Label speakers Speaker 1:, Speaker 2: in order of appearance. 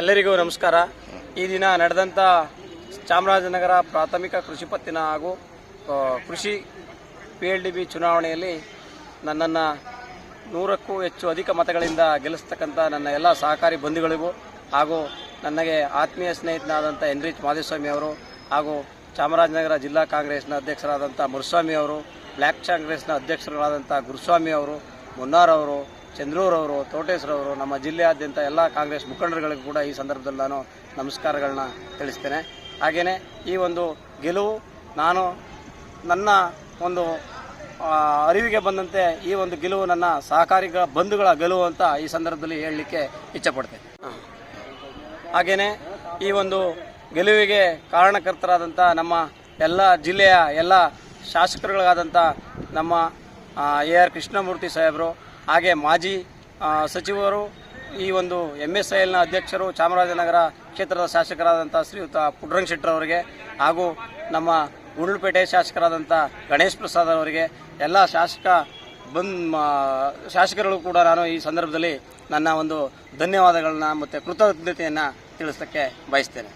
Speaker 1: ಎಲ್ಲರಿಗೂ ನಮಸ್ಕಾರ. ಈ ದಿನ ನಡೆದಂಥ ಚಾಮರಾಜನಗರ ಪ್ರಾಥಮಿಕ ಕೃಷಿ ಪತ್ತಿನ ಹಾಗೂ ಕೃಷಿ ಪಿ ಎಲ್ ಡಿ ಬಿ ಚುನಾವಣೆಯಲ್ಲಿ ನನ್ನನ್ನು ನೂರಕ್ಕೂ ಹೆಚ್ಚು ಅಧಿಕ ಮತಗಳಿಂದ ಗೆಲ್ಲಿಸ್ತಕ್ಕಂಥ ನನ್ನ ಎಲ್ಲ ಸಹಕಾರಿ ಬಂಧುಗಳಿಗೂ ಹಾಗೂ ನನಗೆ ಆತ್ಮೀಯ ಸ್ನೇಹಿತನಾದಂಥ ಎನ್ರಿಚ್ ಮಾಧುಸ್ವಾಮಿ ಅವರು ಹಾಗೂ ಚಾಮರಾಜನಗರ ಜಿಲ್ಲಾ ಕಾಂಗ್ರೆಸ್ನ ಅಧ್ಯಕ್ಷರಾದಂಥ ಮುರುಸ್ವಾಮಿ ಅವರು ಬ್ಲ್ಯಾಕ್ ಕಾಂಗ್ರೆಸ್ನ ಅಧ್ಯಕ್ಷರಾದಂಥ ಗುರುಸ್ವಾಮಿ ಅವರು, ಮುನ್ನಾರ್ ಅವರು ಚಂದ್ರೂರವರು, ತೋಟೇಶ್ವರವರು, ನಮ್ಮ ಜಿಲ್ಲೆಯಾದ್ಯಂತ ಎಲ್ಲ ಕಾಂಗ್ರೆಸ್ ಮುಖಂಡರುಗಳಿಗೂ ಕೂಡ ಈ ಸಂದರ್ಭದಲ್ಲಿ ನಾನು ನಮಸ್ಕಾರಗಳನ್ನ ತಿಳಿಸ್ತೇನೆ. ಹಾಗೆಯೇ ಈ ಒಂದು ಗೆಲುವು ನಾನು ನನ್ನ ಒಂದು ಅರಿವಿಗೆ ಬಂದಂತೆ ಈ ಒಂದು ಗೆಲುವು ನನ್ನ ಸಹಕಾರಿಗಳ ಬಂಧುಗಳ ಗೆಲುವು ಅಂತ ಈ ಸಂದರ್ಭದಲ್ಲಿ ಹೇಳಲಿಕ್ಕೆ ಇಚ್ಛಪಡ್ತೇನೆ. ಹಾಗೆಯೇ ಈ ಒಂದು ಗೆಲುವಿಗೆ ಕಾರಣಕರ್ತರಾದಂಥ ನಮ್ಮ ಎಲ್ಲ ಜಿಲ್ಲೆಯ ಎಲ್ಲ ಶಾಸಕರುಗಳಾದಂಥ ನಮ್ಮ ಎ ಆರ್ ಕೃಷ್ಣಮೂರ್ತಿ ಸಾಹೇಬರು ಹಾಗೆ ಮಾಜಿ ಸಚಿವರು ಈ ಒಂದು ಎಂ ಎಸ್ ಐ ಎಲ್ನ ಅಧ್ಯಕ್ಷರು ಚಾಮರಾಜನಗರ ಕ್ಷೇತ್ರದ ಶಾಸಕರಾದಂಥ ಶ್ರೀಯುತ ಪುಡ್ರಂಗ್ ಶೆಟ್ಟರ್ ಅವರಿಗೆ ಹಾಗೂ ನಮ್ಮ ಉರುಳುಪೇಟೆ ಶಾಸಕರಾದಂಥ ಗಣೇಶ್ ಪ್ರಸಾದ್ ಅವರಿಗೆ, ಎಲ್ಲ ಶಾಸಕ ಬಂದ್ ಶಾಸಕರು ಕೂಡ ನಾನು ಈ ಸಂದರ್ಭದಲ್ಲಿ ನನ್ನ ಒಂದು ಧನ್ಯವಾದಗಳನ್ನ ಮತ್ತು ಕೃತಜ್ಞತೆಯನ್ನು ತಿಳಿಸೋಕ್ಕೆ ಬಯಸ್ತೇನೆ.